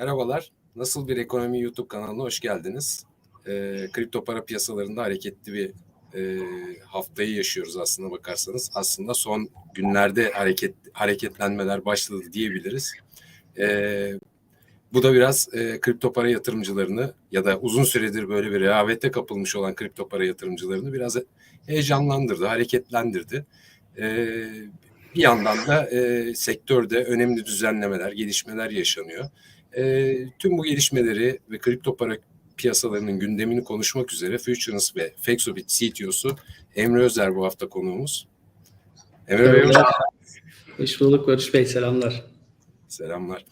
Merhabalar. Nasıl bir ekonomi YouTube kanalına hoş geldiniz. Ee, kripto para piyasalarında hareketli bir e, haftayı yaşıyoruz aslında bakarsanız. Aslında son günlerde hareket hareketlenmeler başladı diyebiliriz. Ee, bu da biraz e, kripto para yatırımcılarını ya da uzun süredir böyle bir rehavete kapılmış olan kripto para yatırımcılarını biraz heyecanlandırdı, hareketlendirdi. Ee, bir yandan da e, sektörde önemli düzenlemeler, gelişmeler yaşanıyor. E, tüm bu gelişmeleri ve kripto para piyasalarının gündemini konuşmak üzere Futurance ve Fexobit CTO'su Emre Özer bu hafta konuğumuz. Emre Bey hoş Hoş bulduk Barış Bey, selamlar. Selamlar.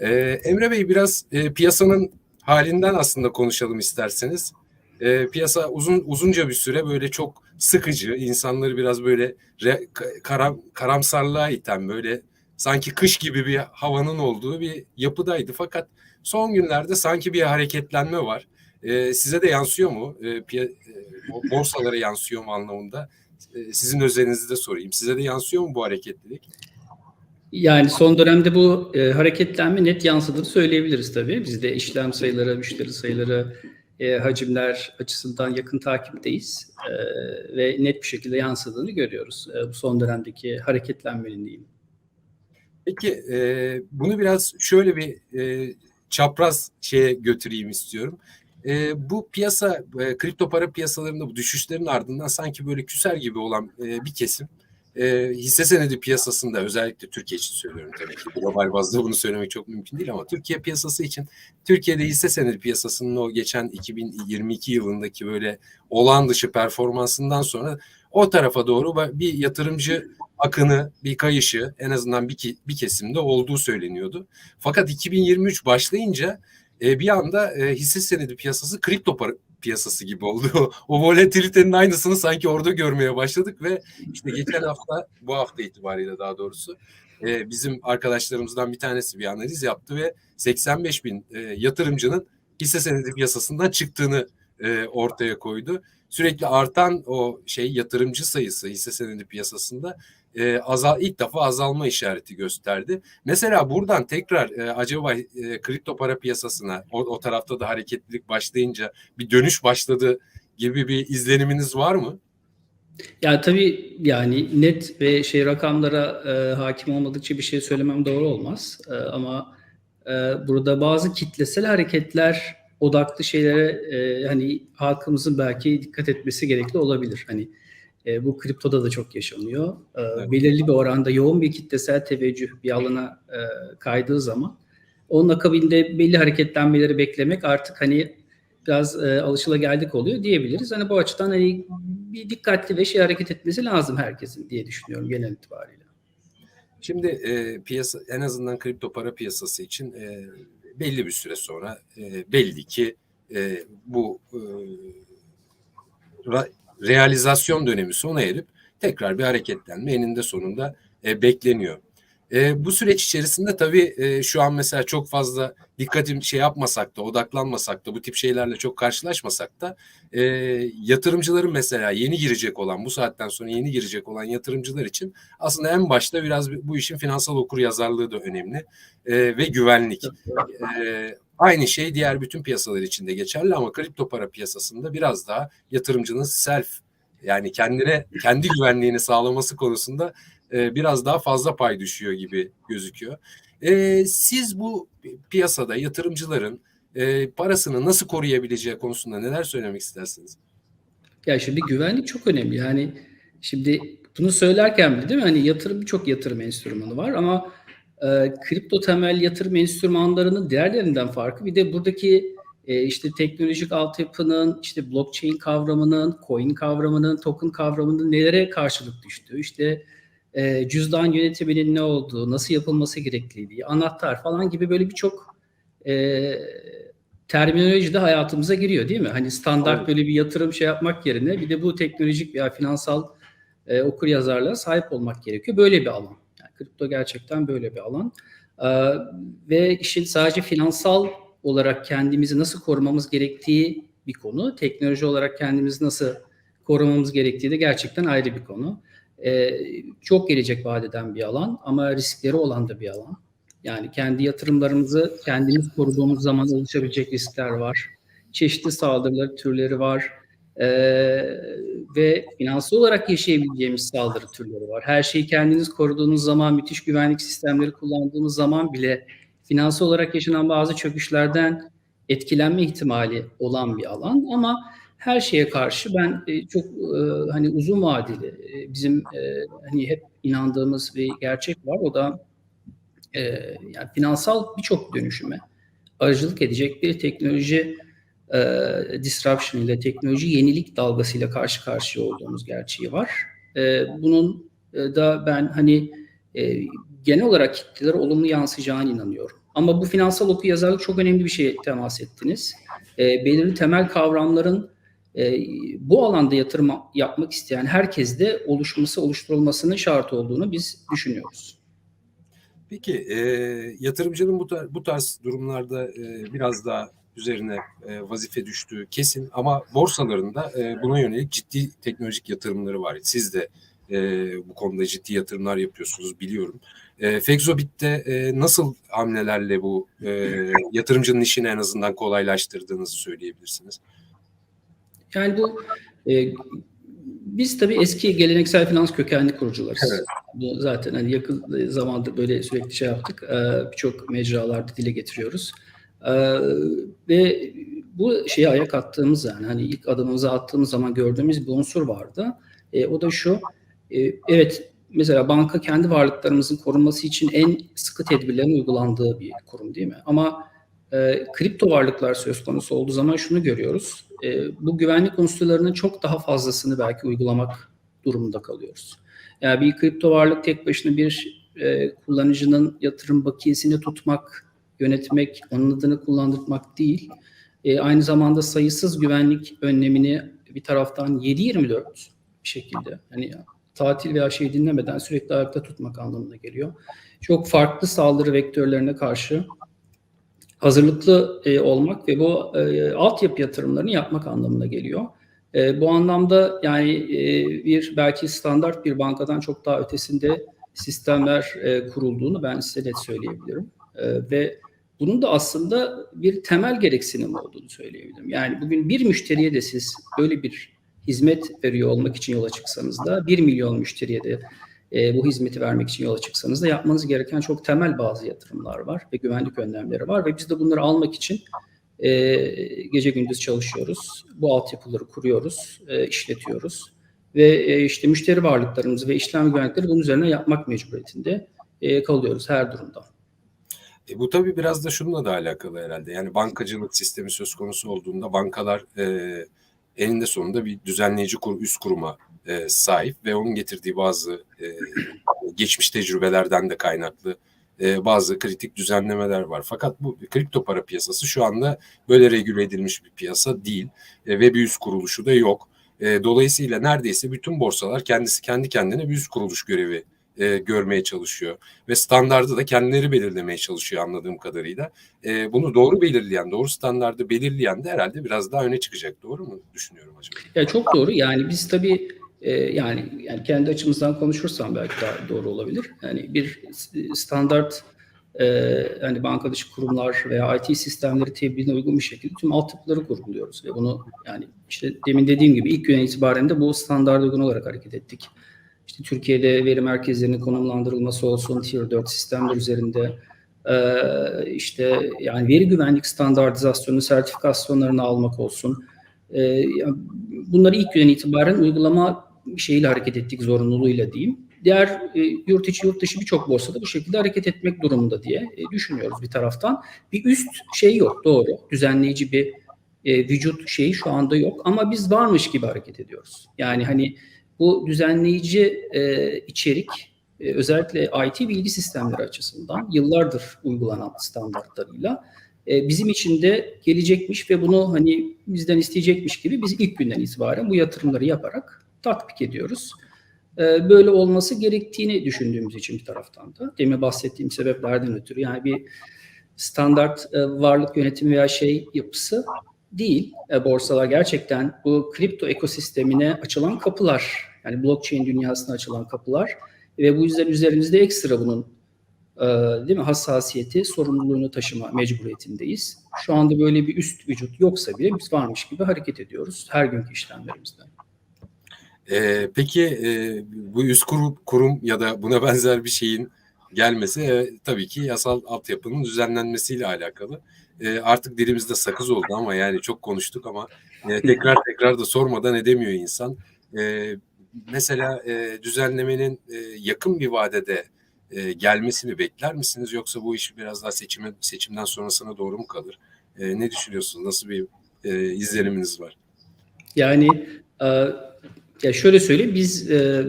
Ee, Emre Bey biraz e, piyasanın halinden aslında konuşalım isterseniz. E, piyasa uzun uzunca bir süre böyle çok sıkıcı, insanları biraz böyle re, karam, karamsarlığa iten böyle sanki kış gibi bir havanın olduğu bir yapıdaydı. Fakat son günlerde sanki bir hareketlenme var. E, size de yansıyor mu? E, piya, e, borsalara yansıyor mu anlamında? E, sizin özelinizi de sorayım. Size de yansıyor mu bu hareketlilik? Yani son dönemde bu e, hareketlenme net yansıdığını söyleyebiliriz tabii. Biz de işlem sayıları, müşteri sayıları, e, hacimler açısından yakın takipteyiz e, ve net bir şekilde yansıdığını görüyoruz. E, bu son dönemdeki hareketlenmenin diyeyim. Peki e, bunu biraz şöyle bir e, çapraz şeye götüreyim istiyorum. E, bu piyasa, e, kripto para piyasalarında bu düşüşlerin ardından sanki böyle küser gibi olan e, bir kesim e, hisse senedi piyasasında özellikle Türkiye için söylüyorum tabii ki global bazda bunu söylemek çok mümkün değil ama Türkiye piyasası için Türkiye'de hisse senedi piyasasının o geçen 2022 yılındaki böyle olağan dışı performansından sonra o tarafa doğru bir yatırımcı akını, bir kayışı en azından bir, bir kesimde olduğu söyleniyordu. Fakat 2023 başlayınca e, bir anda e, hisse senedi piyasası kripto para, piyasası gibi oldu. o volatilitenin aynısını sanki orada görmeye başladık ve işte geçen hafta, bu hafta itibariyle daha doğrusu e, bizim arkadaşlarımızdan bir tanesi bir analiz yaptı ve 85 bin e, yatırımcının hisse senedi piyasasından çıktığını e, ortaya koydu. Sürekli artan o şey yatırımcı sayısı hisse senedi piyasasında e, azal ilk defa azalma işareti gösterdi. Mesela buradan tekrar e, acaba e, kripto para piyasasına o, o tarafta da hareketlilik başlayınca bir dönüş başladı gibi bir izleniminiz var mı? Ya tabii yani net ve şey rakamlara e, hakim olmadıkça bir şey söylemem doğru olmaz. E, ama e, burada bazı kitlesel hareketler odaklı şeylere e, hani halkımızın belki dikkat etmesi gerekli olabilir. Hani e, bu kriptoda da çok yaşanıyor. E, evet. Belirli bir oranda yoğun bir kitlesel teveccüh bir alana e, kaydığı zaman onun akabinde belli hareketlenmeleri beklemek artık hani biraz e, alışılageldik oluyor diyebiliriz. Hani bu açıdan hani bir dikkatli ve şey hareket etmesi lazım herkesin diye düşünüyorum genel itibariyle. Şimdi e, piyasa en azından kripto para piyasası için e, belli bir süre sonra e, belli ki e, bu e, realizasyon dönemi sona erip tekrar bir hareketlenme eninde sonunda e, bekleniyor. E, bu süreç içerisinde tabii e, şu an mesela çok fazla dikkatim şey yapmasak da odaklanmasak da bu tip şeylerle çok karşılaşmasak da e, yatırımcıların mesela yeni girecek olan bu saatten sonra yeni girecek olan yatırımcılar için aslında en başta biraz bu işin finansal okur yazarlığı da önemli e, ve güvenlik. E, Aynı şey diğer bütün piyasalar için de geçerli ama kripto para piyasasında biraz daha yatırımcının self yani kendine kendi güvenliğini sağlaması konusunda e, biraz daha fazla pay düşüyor gibi gözüküyor. E, siz bu piyasada yatırımcıların e, parasını nasıl koruyabileceği konusunda neler söylemek istersiniz? Ya şimdi güvenlik çok önemli. Yani şimdi bunu söylerken bile değil mi? Hani yatırım çok yatırım enstrümanı var ama e, kripto temel yatırım enstrümanlarının diğerlerinden farkı bir de buradaki e, işte teknolojik altyapının, işte blockchain kavramının, coin kavramının, token kavramının nelere karşılık düştüğü, işte e, cüzdan yönetiminin ne olduğu, nasıl yapılması gerektiği, anahtar falan gibi böyle birçok e, terminoloji de hayatımıza giriyor değil mi? Hani standart böyle bir yatırım şey yapmak yerine bir de bu teknolojik veya finansal e, okur yazarlığa sahip olmak gerekiyor. Böyle bir alan. Kripto gerçekten böyle bir alan. E, ve işin sadece finansal olarak kendimizi nasıl korumamız gerektiği bir konu. Teknoloji olarak kendimizi nasıl korumamız gerektiği de gerçekten ayrı bir konu. Ee, çok gelecek vadeden bir alan ama riskleri olan da bir alan. Yani kendi yatırımlarımızı kendimiz koruduğumuz zaman oluşabilecek riskler var. Çeşitli saldırılar türleri var. Ee, ve finansal olarak yaşayabileceğimiz saldırı türleri var. Her şeyi kendiniz koruduğunuz zaman, müthiş güvenlik sistemleri kullandığımız zaman bile finansal olarak yaşanan bazı çöküşlerden etkilenme ihtimali olan bir alan ama her şeye karşı ben e, çok e, hani uzun vadeli e, bizim e, hani hep inandığımız bir gerçek var o da e, yani finansal birçok dönüşüme aracılık edecek bir teknoloji e, disruption ile teknoloji yenilik dalgasıyla karşı karşıya olduğumuz gerçeği var. E, bunun e, da ben hani e, genel olarak kitlelere olumlu yansıyacağına inanıyorum. Ama bu finansal okuryazarlık çok önemli bir şeye temas ettiniz. E, belirli temel kavramların e, bu alanda yatırım yapmak isteyen herkeste oluşması, oluşturulmasının şart olduğunu biz düşünüyoruz. Peki e, yatırımcının bu, tar- bu tarz durumlarda e, biraz daha üzerine e, vazife düştüğü kesin ama borsalarında e, buna yönelik ciddi teknolojik yatırımları var. Siz de e, bu konuda ciddi yatırımlar yapıyorsunuz biliyorum. E, Fexobit'te e, nasıl hamlelerle bu e, yatırımcının işini en azından kolaylaştırdığınızı söyleyebilirsiniz? Yani bu e, biz tabii eski geleneksel finans kökenli kurucularız. Evet. Bu zaten hani yakın zamanda böyle sürekli şey yaptık. E, Birçok mecralarda dile getiriyoruz. E, ve bu şeye ayak attığımız yani hani ilk adımımızı attığımız zaman gördüğümüz bir unsur vardı. E, o da şu. e, evet mesela banka kendi varlıklarımızın korunması için en sıkı tedbirlerin uygulandığı bir kurum değil mi? Ama e, kripto varlıklar söz konusu olduğu zaman şunu görüyoruz. E, bu güvenlik unsurlarının çok daha fazlasını belki uygulamak durumunda kalıyoruz. Yani bir kripto varlık tek başına bir e, kullanıcının yatırım bakiyesini tutmak, yönetmek, onun adını kullandırmak değil. E, aynı zamanda sayısız güvenlik önlemini bir taraftan 7-24 bir şekilde hani tatil veya şey dinlemeden sürekli ayakta tutmak anlamına geliyor. Çok farklı saldırı vektörlerine karşı hazırlıklı e, olmak ve bu e, altyapı yatırımlarını yapmak anlamına geliyor. E, bu anlamda yani e, bir belki standart bir bankadan çok daha ötesinde sistemler e, kurulduğunu ben size net söyleyebilirim. E, ve bunun da aslında bir temel gereksinim olduğunu söyleyebilirim. Yani bugün bir müşteriye de siz böyle bir hizmet veriyor olmak için yola çıksanız da 1 milyon müşteriye de e, bu hizmeti vermek için yola çıksanız da yapmanız gereken çok temel bazı yatırımlar var ve güvenlik önlemleri var ve biz de bunları almak için e, gece gündüz çalışıyoruz. Bu altyapıları kuruyoruz, e, işletiyoruz ve e, işte müşteri varlıklarımızı ve işlem güvenlikleri bunun üzerine yapmak mecburiyetinde e, kalıyoruz her durumda. E, bu tabii biraz da şununla da alakalı herhalde. Yani bankacılık sistemi söz konusu olduğunda bankalar e, eninde sonunda bir düzenleyici kur, üst kuruma e, sahip ve onun getirdiği bazı e, geçmiş tecrübelerden de kaynaklı e, bazı kritik düzenlemeler var. Fakat bu kripto para piyasası şu anda böyle regüle edilmiş bir piyasa değil e, ve bir üst kuruluşu da yok. E, dolayısıyla neredeyse bütün borsalar kendisi kendi kendine bir üst kuruluş görevi e, görmeye çalışıyor ve standardı da kendileri belirlemeye çalışıyor anladığım kadarıyla. E, bunu doğru belirleyen, doğru standardı belirleyen de herhalde biraz daha öne çıkacak. Doğru mu düşünüyorum acaba? Ya çok doğru. Yani biz tabii e, yani yani kendi açımızdan konuşursam belki daha doğru olabilir. Yani bir standart e, hani banka dışı kurumlar veya IT sistemleri tebliğine uygun bir şekilde tüm altyapıları kurguluyoruz ve bunu yani işte demin dediğim gibi ilk günden itibaren de bu standarda uygun olarak hareket ettik. İşte Türkiye'de veri merkezlerinin konumlandırılması olsun, Tier 4 sistemler üzerinde e, işte yani veri güvenlik standartizasyonu, sertifikasyonlarını almak olsun. E, yani bunları ilk günden itibaren uygulama şeyiyle hareket ettik zorunluluğuyla diyeyim. Diğer e, yurt içi yurt dışı birçok borsada bu şekilde hareket etmek durumunda diye e, düşünüyoruz bir taraftan. Bir üst şey yok doğru. Düzenleyici bir e, vücut şeyi şu anda yok ama biz varmış gibi hareket ediyoruz. Yani hani bu düzenleyici e, içerik e, özellikle IT bilgi sistemleri açısından yıllardır uygulanan standartlarıyla e, bizim için de gelecekmiş ve bunu hani bizden isteyecekmiş gibi biz ilk günden itibaren bu yatırımları yaparak tatbik ediyoruz. E, böyle olması gerektiğini düşündüğümüz için bir taraftan da demin bahsettiğim sebeplerden ötürü yani bir standart e, varlık yönetimi veya şey yapısı değil. E, borsalar gerçekten bu kripto ekosistemine açılan kapılar. Yani blockchain dünyasına açılan kapılar ve bu yüzden üzerimizde ekstra bunun e, değil mi hassasiyeti, sorumluluğunu taşıma mecburiyetindeyiz. Şu anda böyle bir üst vücut yoksa bile biz varmış gibi hareket ediyoruz her günkü işlemlerimizde. Ee, peki e, bu üst kurum, kurum ya da buna benzer bir şeyin gelmesi e, tabii ki yasal altyapının düzenlenmesiyle alakalı. E, artık dilimizde sakız oldu ama yani çok konuştuk ama e, tekrar tekrar da sormadan edemiyor insan. E, mesela e, düzenlemenin e, yakın bir vadede e, gelmesini bekler misiniz yoksa bu iş biraz daha seçime, seçimden sonrasına doğru mu kalır? E, ne düşünüyorsunuz? Nasıl bir e, izleniminiz var? Yani e, ya şöyle söyleyeyim biz e,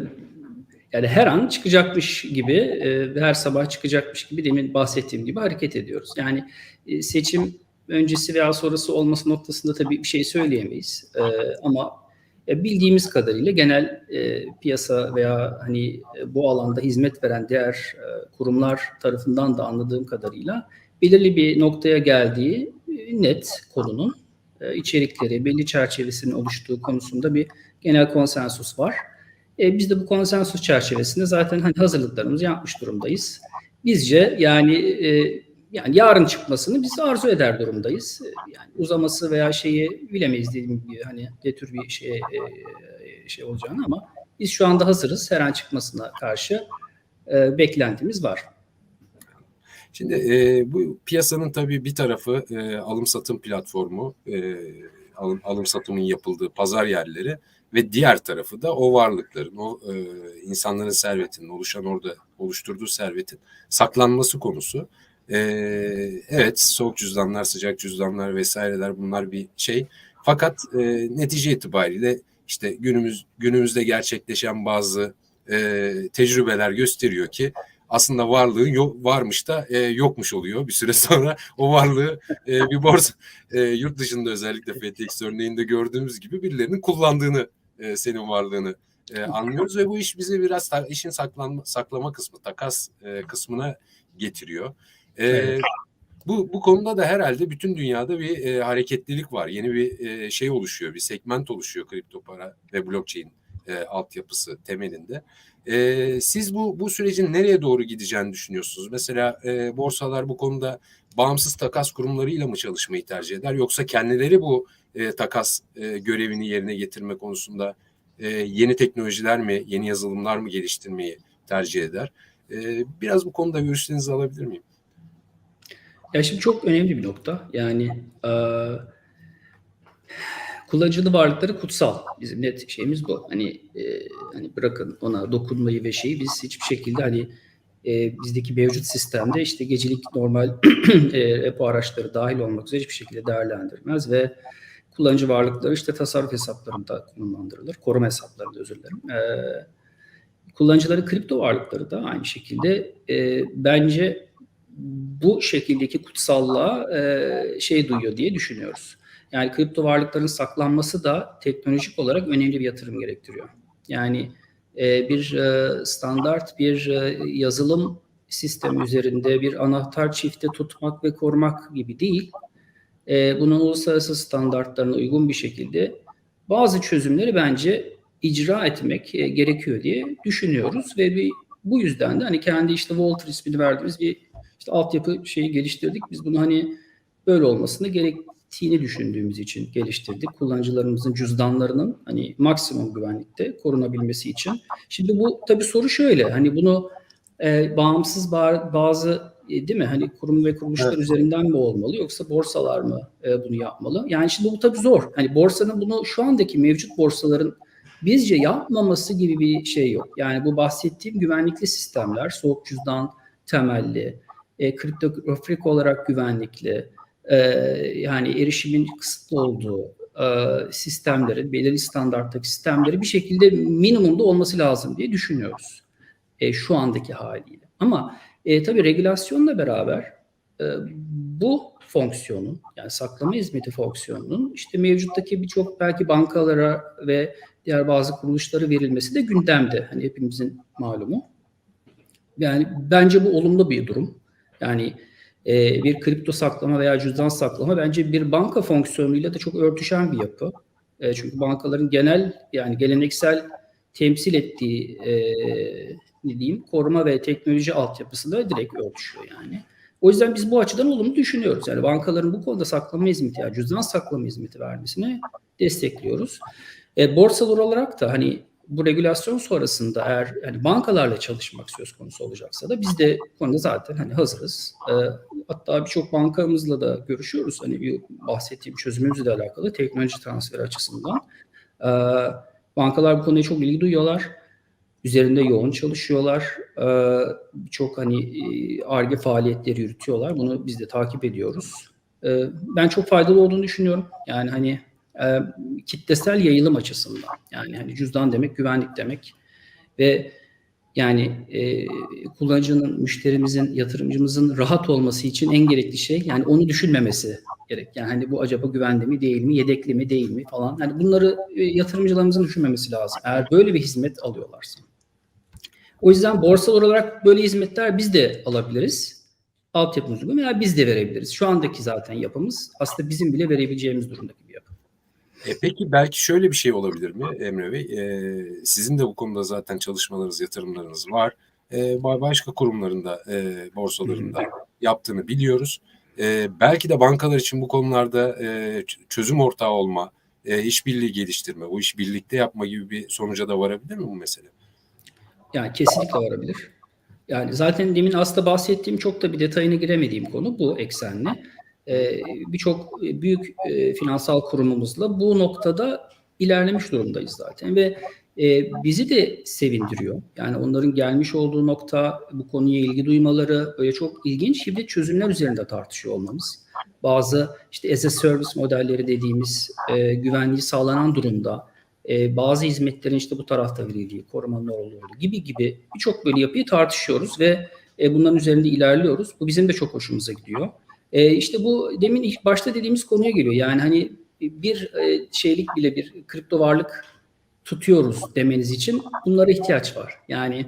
yani her an çıkacakmış gibi e, her sabah çıkacakmış gibi demin bahsettiğim gibi hareket ediyoruz. Yani e, seçim öncesi veya sonrası olması noktasında tabii bir şey söyleyemeyiz. E, ama bildiğimiz kadarıyla genel e, piyasa veya hani e, bu alanda hizmet veren diğer e, kurumlar tarafından da anladığım kadarıyla belirli bir noktaya geldiği e, net konunun e, içerikleri, belli çerçevesinin oluştuğu konusunda bir genel konsensus var. E, biz de bu konsensus çerçevesinde zaten hani hazırlıklarımızı yapmış durumdayız. Bizce yani e, yani yarın çıkmasını biz arzu eder durumdayız. Yani uzaması veya şeyi bilemeyiz dediğim gibi hani ne tür bir şey şey olacağını ama biz şu anda hazırız. Her an çıkmasına karşı e, beklentimiz var. Şimdi e, bu piyasanın tabii bir tarafı e, alım satım platformu, e, alım, alım satımın yapıldığı pazar yerleri ve diğer tarafı da o varlıkların, o e, insanların servetinin oluşan orada oluşturduğu servetin saklanması konusu. E, evet soğuk cüzdanlar, sıcak cüzdanlar vesaireler bunlar bir şey. Fakat e, netice itibariyle işte günümüz günümüzde gerçekleşen bazı e, tecrübeler gösteriyor ki aslında varlığı yok, varmış da e, yokmuş oluyor bir süre sonra o varlığı e, bir borsa e, yurt dışında özellikle FTX örneğinde gördüğümüz gibi birilerinin kullandığını e, senin varlığını e, anlıyoruz ve bu iş bizi biraz işin saklanma, saklama kısmı takas e, kısmına getiriyor. E, Evet. bu bu konuda da herhalde bütün dünyada bir e, hareketlilik var. Yeni bir e, şey oluşuyor, bir segment oluşuyor kripto para ve blockchain e, altyapısı temelinde. E, siz bu bu sürecin nereye doğru gideceğini düşünüyorsunuz? Mesela e, borsalar bu konuda bağımsız takas kurumlarıyla mı çalışmayı tercih eder yoksa kendileri bu e, takas e, görevini yerine getirme konusunda e, yeni teknolojiler mi, yeni yazılımlar mı geliştirmeyi tercih eder? E, biraz bu konuda görüşlerinizi alabilir miyim? Ya şimdi çok önemli bir nokta. Yani e, kullanıcılı varlıkları kutsal. Bizim net şeyimiz bu. Hani e, hani bırakın ona dokunmayı ve şeyi biz hiçbir şekilde hani e, bizdeki mevcut sistemde işte gecelik normal e, repo araçları dahil olmak üzere hiçbir şekilde değerlendirmez ve kullanıcı varlıkları işte tasarruf hesaplarında konumlandırılır. Koruma hesaplarında özür dilerim. E, kullanıcıların kripto varlıkları da aynı şekilde e, bence bu şekildeki kutsallığa e, şey duyuyor diye düşünüyoruz. Yani kripto varlıkların saklanması da teknolojik olarak önemli bir yatırım gerektiriyor. Yani e, bir e, standart bir e, yazılım sistemi üzerinde bir anahtar çifte tutmak ve korumak gibi değil. E, bunun uluslararası standartlarına uygun bir şekilde bazı çözümleri bence icra etmek e, gerekiyor diye düşünüyoruz ve bir, bu yüzden de hani kendi işte Volter ismini verdiğimiz bir işte altyapı şeyi geliştirdik. Biz bunu hani böyle olmasını gerektiğini düşündüğümüz için geliştirdik. Kullanıcılarımızın cüzdanlarının hani maksimum güvenlikte korunabilmesi için. Şimdi bu tabii soru şöyle. Hani bunu e, bağımsız ba- bazı e, değil mi? Hani kurum ve kuruluşlar Evet. üzerinden mi olmalı yoksa borsalar mı e, bunu yapmalı? Yani şimdi bu tabii zor. Hani borsanın bunu şu andaki mevcut borsaların bizce yapmaması gibi bir şey yok. Yani bu bahsettiğim güvenlikli sistemler, soğuk cüzdan temelli, e, kriptografik olarak güvenlikli, e, yani erişimin kısıtlı olduğu e, sistemlerin, belirli standarttaki sistemleri bir şekilde minimumda olması lazım diye düşünüyoruz. E, şu andaki haliyle. Ama e, tabii regülasyonla beraber e, bu fonksiyonun yani saklama hizmeti fonksiyonunun işte mevcuttaki birçok belki bankalara ve diğer bazı kuruluşlara verilmesi de gündemde. Hani hepimizin malumu. Yani bence bu olumlu bir durum. Yani e, bir kripto saklama veya cüzdan saklama bence bir banka fonksiyonuyla da çok örtüşen bir yapı. E, çünkü bankaların genel yani geleneksel temsil ettiği e, ne diyeyim koruma ve teknoloji altyapısı da direkt örtüşüyor yani. O yüzden biz bu açıdan olumlu düşünüyoruz. Yani bankaların bu konuda saklama hizmeti, yani cüzdan saklama hizmeti vermesini destekliyoruz. E, borsalar olarak da hani bu regülasyon sonrasında eğer yani bankalarla çalışmak söz konusu olacaksa da biz de bu konuda zaten hani hazırız. E, hatta birçok bankamızla da görüşüyoruz. Hani bir bahsettiğim çözümümüzle alakalı teknoloji transferi açısından. E, bankalar bu konuya çok ilgi duyuyorlar. Üzerinde yoğun çalışıyorlar. E, Birçok hani ARGE faaliyetleri yürütüyorlar. Bunu biz de takip ediyoruz. E, ben çok faydalı olduğunu düşünüyorum. Yani hani e, kitlesel yayılım açısından. Yani hani cüzdan demek güvenlik demek ve yani e, kullanıcının, müşterimizin, yatırımcımızın rahat olması için en gerekli şey yani onu düşünmemesi gerek. Yani hani bu acaba güvenli mi değil mi, yedekli mi değil mi falan. Yani bunları e, yatırımcılarımızın düşünmemesi lazım. Eğer böyle bir hizmet alıyorlarsa. O yüzden borsal olarak böyle hizmetler biz de alabiliriz. Altyapımız uygun veya biz de verebiliriz. Şu andaki zaten yapımız aslında bizim bile verebileceğimiz durumdaki bir yapı. E peki belki şöyle bir şey olabilir mi Emre Bey? E, sizin de bu konuda zaten çalışmalarınız, yatırımlarınız var. E, başka kurumlarında, e, borsalarında yaptığını biliyoruz. E, belki de bankalar için bu konularda e, çözüm ortağı olma, e, işbirliği geliştirme, bu iş birlikte yapma gibi bir sonuca da varabilir mi bu mesele? Yani kesinlikle varabilir. Yani zaten demin aslında bahsettiğim çok da bir detayına giremediğim konu bu eksenli. Ee, Birçok büyük e, finansal kurumumuzla bu noktada ilerlemiş durumdayız zaten ve e, bizi de sevindiriyor. Yani onların gelmiş olduğu nokta, bu konuya ilgi duymaları böyle çok ilginç bir çözümler üzerinde tartışıyor olmamız. Bazı işte as a service modelleri dediğimiz e, güvenliği sağlanan durumda e, bazı hizmetlerin işte bu tarafta verildiği, korumanın olduğu gibi gibi birçok böyle yapıyı tartışıyoruz ve e, bunların üzerinde ilerliyoruz. Bu bizim de çok hoşumuza gidiyor. E, işte bu demin başta dediğimiz konuya geliyor. Yani hani bir e, şeylik bile bir kripto varlık tutuyoruz demeniz için bunlara ihtiyaç var. Yani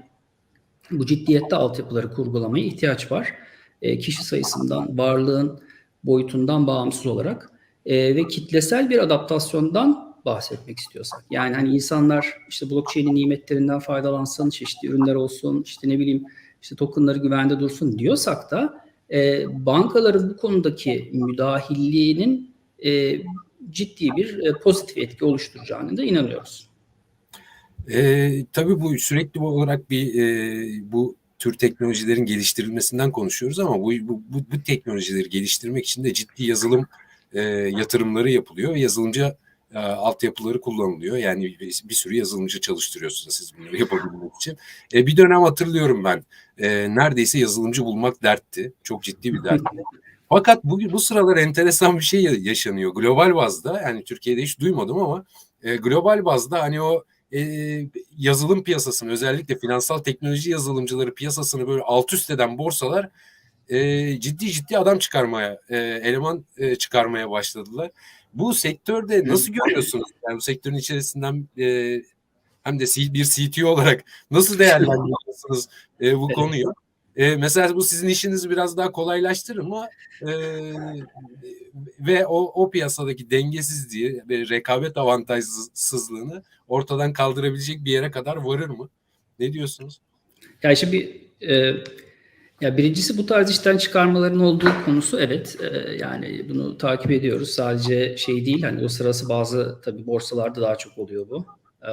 bu ciddiyette altyapıları kurgulamaya ihtiyaç var. E, kişi sayısından, varlığın boyutundan bağımsız olarak e, ve kitlesel bir adaptasyondan bahsetmek istiyorsak. Yani hani insanlar işte blockchain'in nimetlerinden faydalansın, çeşitli ürünler olsun, işte ne bileyim işte tokenları güvende dursun diyorsak da e, bankaların bu konudaki müdahilliğinin e, ciddi bir e, pozitif etki oluşturacağını da inanıyoruz. E, tabii bu sürekli olarak bir e, bu tür teknolojilerin geliştirilmesinden konuşuyoruz ama bu, bu, bu, bu teknolojileri geliştirmek için de ciddi yazılım e, yatırımları yapılıyor. Yazılımcı e, altyapıları kullanılıyor. Yani bir, sürü yazılımcı çalıştırıyorsunuz siz bunları yapabilmek için. E, bir dönem hatırlıyorum ben. E, neredeyse yazılımcı bulmak dertti. Çok ciddi bir dertti. Fakat bu, bu sıralar enteresan bir şey yaşanıyor. Global bazda yani Türkiye'de hiç duymadım ama e, global bazda hani o e, yazılım piyasasını özellikle finansal teknoloji yazılımcıları piyasasını böyle alt üst eden borsalar e, ciddi ciddi adam çıkarmaya, e, eleman e, çıkarmaya başladılar. Bu sektörde nasıl görüyorsunuz? Yani bu sektörün içerisinden e, hem de bir CTO olarak nasıl değerlendiriyorsunuz e, bu konuyu? E, mesela bu sizin işinizi biraz daha kolaylaştırır mı? E, ve o, o piyasadaki dengesizliği ve rekabet avantajsızlığını ortadan kaldırabilecek bir yere kadar varır mı? Ne diyorsunuz? Ya şimdi e, ya birincisi bu tarz işten çıkarmaların olduğu konusu evet e, yani bunu takip ediyoruz. Sadece şey değil hani o sırası bazı tabii borsalarda daha çok oluyor bu. E,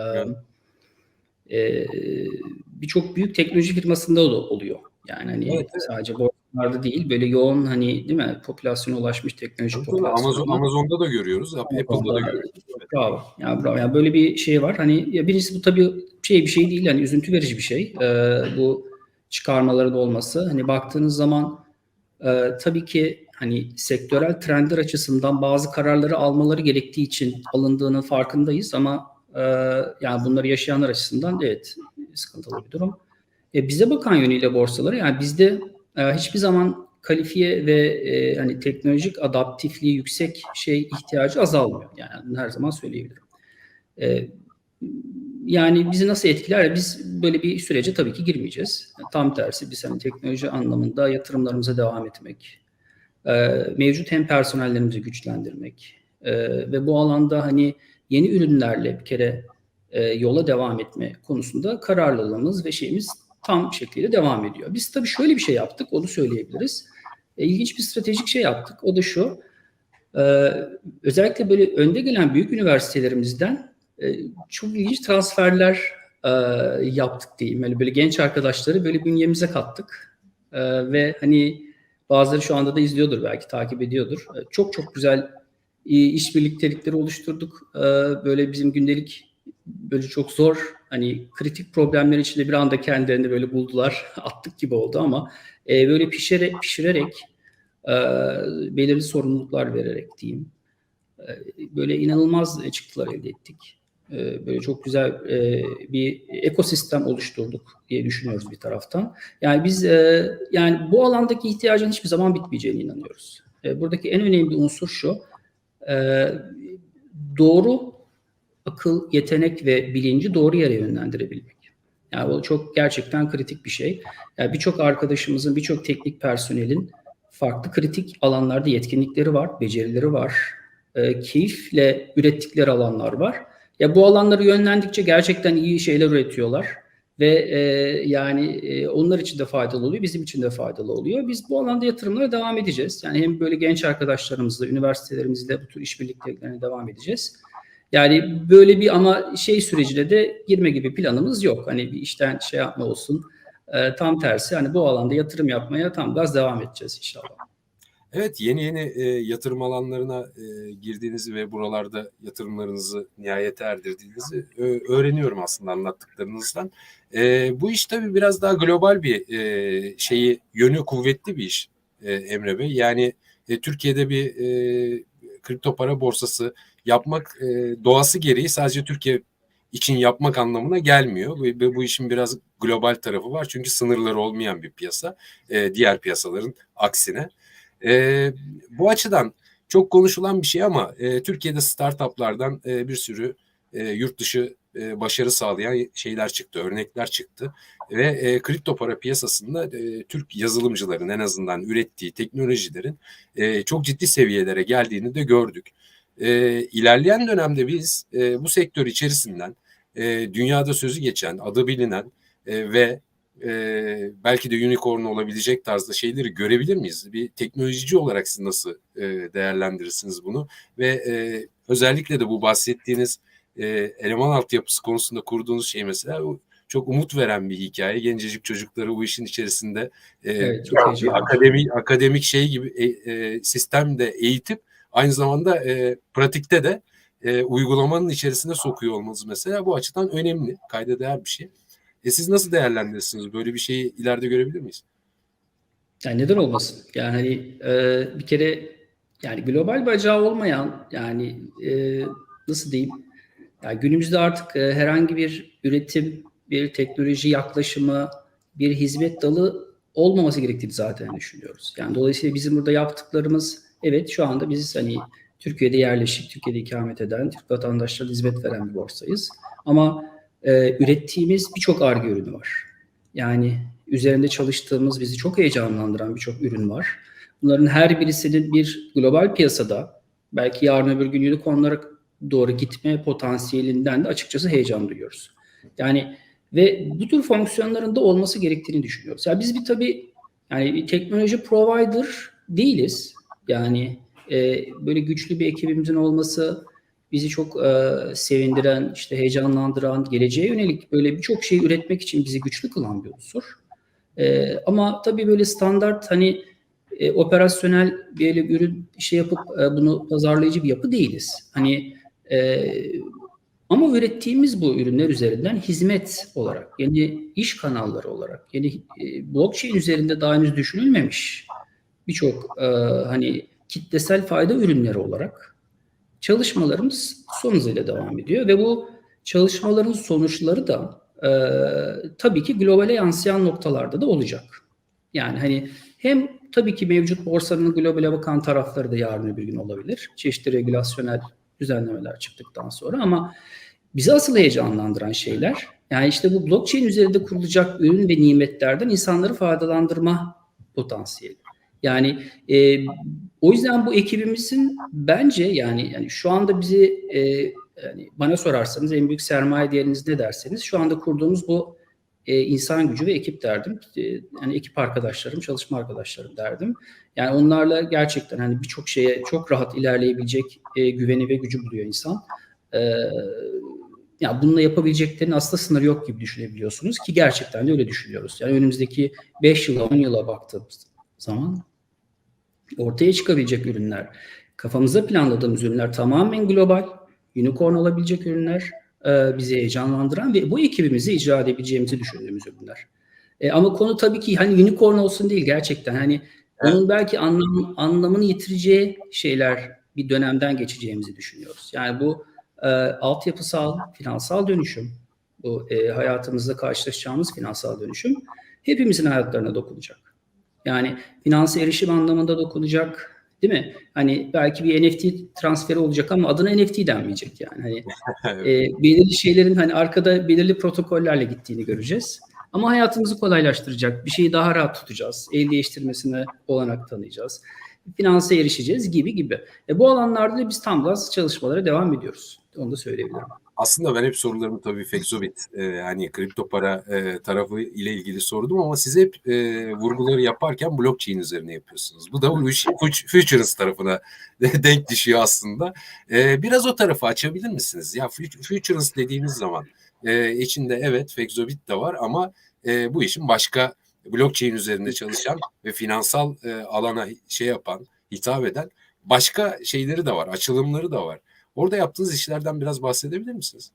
evet. e, Birçok büyük teknoloji firmasında da oluyor. Yani hani evet, evet. sadece borsalarda değil böyle yoğun hani değil mi popülasyona ulaşmış teknoloji evet, popülasyonu. Amazon, Amazon'da da görüyoruz, Apple'da da görüyoruz. Bravo. Yani bravo. Yani böyle bir şey var. Hani ya birincisi bu tabii şey bir şey değil yani üzüntü verici bir şey. Ee, bu çıkarmaların olması. Hani baktığınız zaman e, tabii ki hani sektörel trendler açısından bazı kararları almaları gerektiği için alındığının farkındayız ama e, yani bunları yaşayanlar açısından evet sıkıntılı bir durum. E, bize bakan yönüyle borsaları yani bizde e, hiçbir zaman kalifiye ve e, hani teknolojik adaptifliği yüksek şey ihtiyacı azalmıyor. Yani her zaman söyleyebilirim. E, yani bizi nasıl etkiler? Biz böyle bir sürece tabii ki girmeyeceğiz. Tam tersi biz hani teknoloji anlamında yatırımlarımıza devam etmek, e, mevcut hem personellerimizi güçlendirmek e, ve bu alanda hani yeni ürünlerle bir kere e, yola devam etme konusunda kararlılığımız ve şeyimiz tam şekliyle devam ediyor. Biz tabii şöyle bir şey yaptık, onu söyleyebiliriz. İlginç bir stratejik şey yaptık. O da şu, özellikle böyle önde gelen büyük üniversitelerimizden çok ilginç transferler e, yaptık diyeyim. Yani böyle genç arkadaşları böyle bünyemize kattık. E, ve hani bazıları şu anda da izliyordur belki, takip ediyordur. E, çok çok güzel e, iş birliktelikleri oluşturduk. E, böyle bizim gündelik böyle çok zor hani kritik problemler içinde bir anda kendilerini böyle buldular attık gibi oldu ama e, böyle pişerek pişirerek e, belirli sorumluluklar vererek diyeyim e, böyle inanılmaz çıktılar elde ettik. E, böyle çok güzel e, bir ekosistem oluşturduk diye düşünüyoruz bir taraftan. Yani biz e, yani bu alandaki ihtiyacın hiçbir zaman bitmeyeceğine inanıyoruz. E, buradaki en önemli unsur şu doğru akıl, yetenek ve bilinci doğru yere yönlendirebilmek. Yani o çok gerçekten kritik bir şey. Yani birçok arkadaşımızın, birçok teknik personelin farklı kritik alanlarda yetkinlikleri var, becerileri var, keyifle ürettikleri alanlar var. Ya bu alanları yönlendikçe gerçekten iyi şeyler üretiyorlar ve e, yani e, onlar için de faydalı oluyor, bizim için de faydalı oluyor. Biz bu alanda yatırımlara devam edeceğiz. Yani hem böyle genç arkadaşlarımızla, üniversitelerimizle bu tür işbirliklerine devam edeceğiz. Yani böyle bir ama şey sürecine de girme gibi planımız yok. Hani bir işten şey yapma olsun. E, tam tersi hani bu alanda yatırım yapmaya tam gaz devam edeceğiz inşallah. Evet yeni yeni e, yatırım alanlarına e, girdiğinizi ve buralarda yatırımlarınızı nihayete erdirdiğinizi e, öğreniyorum aslında anlattıklarınızdan. E, bu iş tabii biraz daha global bir e, şeyi yönü kuvvetli bir iş e, Emre Bey. Yani e, Türkiye'de bir e, kripto para borsası yapmak e, doğası gereği sadece Türkiye için yapmak anlamına gelmiyor. Ve bu işin biraz global tarafı var. Çünkü sınırları olmayan bir piyasa. E, diğer piyasaların aksine. E, bu açıdan çok konuşulan bir şey ama e, Türkiye'de startuplardan e, bir sürü e, yurt dışı e, başarı sağlayan şeyler çıktı, örnekler çıktı. Ve e, kripto para piyasasında e, Türk yazılımcıların en azından ürettiği teknolojilerin e, çok ciddi seviyelere geldiğini de gördük. E, ilerleyen dönemde biz e, bu sektör içerisinden e, dünyada sözü geçen, adı bilinen e, ve e, belki de unicorn olabilecek tarzda şeyleri görebilir miyiz? Bir teknolojici olarak siz nasıl e, değerlendirirsiniz bunu? Ve e, özellikle de bu bahsettiğiniz e, eleman altyapısı konusunda kurduğunuz şey mesela çok umut veren bir hikaye. Gencecik çocukları bu işin içerisinde e, evet, çok bir akademik akademik şey gibi e, e, sistemde eğitip aynı zamanda e, pratikte de e, uygulamanın içerisine sokuyor olmanız mesela bu açıdan önemli, kayda değer bir şey. E siz nasıl değerlendirirsiniz? Böyle bir şeyi ileride görebilir miyiz? Yani neden olmasın? Yani hani e, bir kere yani global bacağı olmayan yani e, nasıl diyeyim? Yani günümüzde artık e, herhangi bir üretim, bir teknoloji yaklaşımı, bir hizmet dalı olmaması gerektiğini zaten düşünüyoruz. Yani dolayısıyla bizim burada yaptıklarımız evet şu anda biz hani Türkiye'de yerleşik, Türkiye'de ikamet eden, Türk vatandaşlarına hizmet veren bir borsayız. Ama e, ürettiğimiz birçok ARGE ürünü var. Yani üzerinde çalıştığımız, bizi çok heyecanlandıran birçok ürün var. Bunların her birisinin bir global piyasada belki yarın öbür gün unicornlara doğru gitme potansiyelinden de açıkçası heyecan duyuyoruz. Yani ve bu tür fonksiyonların da olması gerektiğini düşünüyoruz. Yani biz bir tabii yani bir teknoloji provider değiliz. Yani e, böyle güçlü bir ekibimizin olması bizi çok e, sevindiren, işte heyecanlandıran, geleceğe yönelik böyle birçok şey üretmek için bizi güçlü kılan bir unsur. E, ama tabii böyle standart hani e, operasyonel bir ürün şey yapıp e, bunu pazarlayıcı bir yapı değiliz. Hani e, ama ürettiğimiz bu ürünler üzerinden hizmet olarak, yeni iş kanalları olarak, yeni e, blockchain üzerinde daha henüz düşünülmemiş birçok e, hani kitlesel fayda ürünleri olarak çalışmalarımız son hızıyla devam ediyor ve bu çalışmaların sonuçları da e, tabii ki globale yansıyan noktalarda da olacak. Yani hani hem tabii ki mevcut borsanın globale bakan tarafları da yarın öbür gün olabilir. Çeşitli regülasyonel düzenlemeler çıktıktan sonra ama bizi asıl heyecanlandıran şeyler yani işte bu blockchain üzerinde kurulacak ürün ve nimetlerden insanları faydalandırma potansiyeli. Yani e, o yüzden bu ekibimizin bence yani yani şu anda bizi e, yani bana sorarsanız en büyük sermaye değeriniz ne derseniz şu anda kurduğumuz bu e, insan gücü ve ekip derdim. E, yani ekip arkadaşlarım, çalışma arkadaşlarım derdim. Yani onlarla gerçekten hani birçok şeye çok rahat ilerleyebilecek e, güveni ve gücü buluyor insan. E, ya bununla yapabileceklerinin aslında sınırı yok gibi düşünebiliyorsunuz ki gerçekten de öyle düşünüyoruz. Yani önümüzdeki 5 yıla 10 yıla baktığımız zaman ortaya çıkabilecek ürünler, kafamızda planladığımız ürünler tamamen global, unicorn olabilecek ürünler, e, bizi heyecanlandıran ve bu ekibimizi icra edebileceğimizi düşündüğümüz ürünler. E, ama konu tabii ki hani unicorn olsun değil gerçekten hani Evet. onun belki anlam, anlamını yitireceği şeyler bir dönemden geçeceğimizi düşünüyoruz. Yani bu e, altyapısal, finansal dönüşüm, bu e, hayatımızda karşılaşacağımız finansal dönüşüm hepimizin hayatlarına dokunacak. Yani finansa erişim anlamında dokunacak, değil mi? Hani belki bir NFT transferi olacak ama adına NFT denmeyecek yani. Hani e, belirli şeylerin hani arkada belirli protokollerle gittiğini göreceğiz. Ama hayatımızı kolaylaştıracak, bir şeyi daha rahat tutacağız, el değiştirmesine olanak tanıyacağız, finansa erişeceğiz gibi gibi. E, bu alanlarda da biz tam gaz çalışmalara devam ediyoruz. Onu da söyleyebilirim. Aslında ben hep sorularımı tabii Fexobit e, yani kripto para e, tarafı ile ilgili sordum ama siz hep e, vurguları yaparken blockchain üzerine yapıyorsunuz. Bu da bu işin fut- futures tarafına denk düşüyor aslında. E, biraz o tarafı açabilir misiniz? Ya fut- futures dediğimiz zaman e, içinde evet Fexobit de var ama e, bu işin başka blockchain üzerinde çalışan ve finansal e, alana şey yapan, hitap eden başka şeyleri de var, açılımları da var. Orada yaptığınız işlerden biraz bahsedebilir misiniz?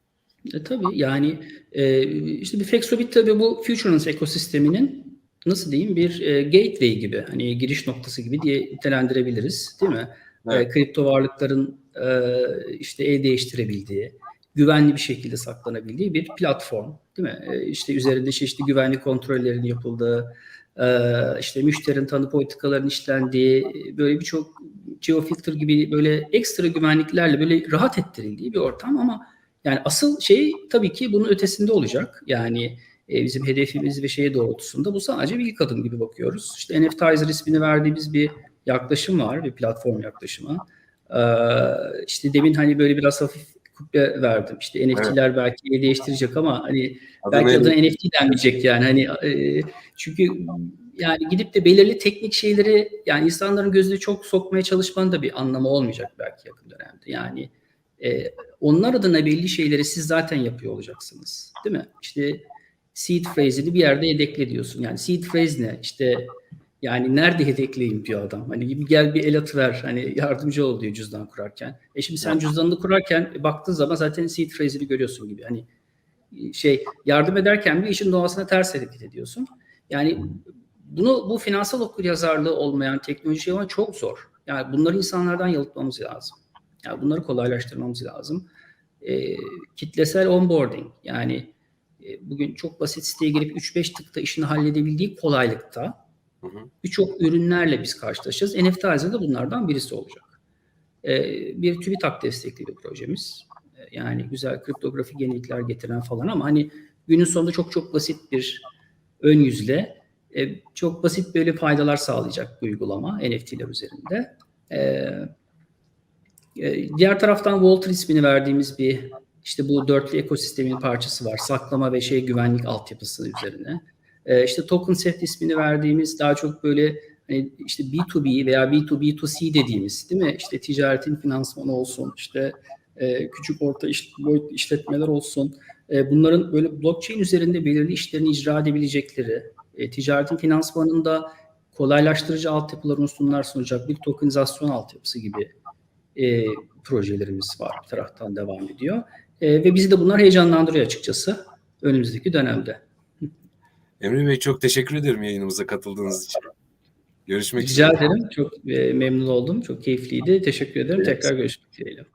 E, tabii yani e, işte bir Fexobit tabii bu Futurance ekosisteminin nasıl diyeyim bir e, gateway gibi hani giriş noktası gibi diye nitelendirebiliriz değil mi? Evet. E, kripto varlıkların e, işte el değiştirebildiği, güvenli bir şekilde saklanabildiği bir platform değil mi? E, işte üzerinde çeşitli güvenlik kontrollerinin yapıldığı, e, işte müşterinin tanı politikalarının işlendiği, böyle birçok geofilter gibi böyle ekstra güvenliklerle böyle rahat ettirildiği bir ortam ama yani asıl şey tabii ki bunun ötesinde olacak. Yani e, bizim hedefimiz ve şeye doğrultusunda bu sadece bir ilk adım gibi bakıyoruz. İşte NFTizer ismini verdiğimiz bir yaklaşım var, bir platform yaklaşımı. Ee, işte demin hani böyle biraz hafif kuple verdim. İşte NFT'ler belki el değiştirecek ama hani belki Adını- adına NFT denmeyecek yani. Hani e, çünkü yani gidip de belirli teknik şeyleri yani insanların gözüne çok sokmaya çalışmanın da bir anlamı olmayacak belki yakın dönemde. Yani e, onlar adına belli şeyleri siz zaten yapıyor olacaksınız. Değil mi? İşte seed phrase'ini bir yerde yedekle diyorsun. Yani seed phrase ne? İşte yani nerede yedekleyeyim diyor adam. Hani gibi gel bir el atıver. Hani yardımcı ol diyor cüzdan kurarken. E şimdi sen cüzdanını kurarken e, baktığın zaman zaten seed phrase'ini görüyorsun gibi. Hani e, şey yardım ederken bir işin doğasına ters hareket ediyorsun. Yani bunu bu finansal okur yazarlığı olmayan teknoloji ama çok zor. Yani bunları insanlardan yalıtmamız lazım. Yani bunları kolaylaştırmamız lazım. E, kitlesel onboarding yani e, bugün çok basit siteye girip 3-5 tıkta işini halledebildiği kolaylıkta birçok ürünlerle biz karşılaşacağız. NFTizer de bunlardan birisi olacak. E, bir TÜBİTAK destekli bir projemiz. E, yani güzel kriptografik yenilikler getiren falan ama hani günün sonunda çok çok basit bir ön yüzle e, çok basit böyle faydalar sağlayacak bu uygulama NFT'ler üzerinde. E, e, diğer taraftan Walter ismini verdiğimiz bir işte bu dörtlü ekosistemin parçası var. Saklama ve şey güvenlik altyapısı üzerine. E, işte token set ismini verdiğimiz daha çok böyle hani işte B2B veya B2B2C dediğimiz değil mi? İşte ticaretin finansmanı olsun, işte e, küçük orta iş, boyut işletmeler olsun. E, bunların böyle blockchain üzerinde belirli işlerini icra edebilecekleri, e, ticaretin finansmanında kolaylaştırıcı altyapılar unsurlar sunacak bir tokenizasyon altyapısı gibi e, projelerimiz var. Bir taraftan devam ediyor. E, ve bizi de bunlar heyecanlandırıyor açıkçası önümüzdeki dönemde. Emre Bey çok teşekkür ederim yayınımıza katıldığınız için. Görüşmek Rica üzere. ederim. Çok e, memnun oldum. Çok keyifliydi. Teşekkür ederim. Evet. Tekrar görüşmek dileğiyle.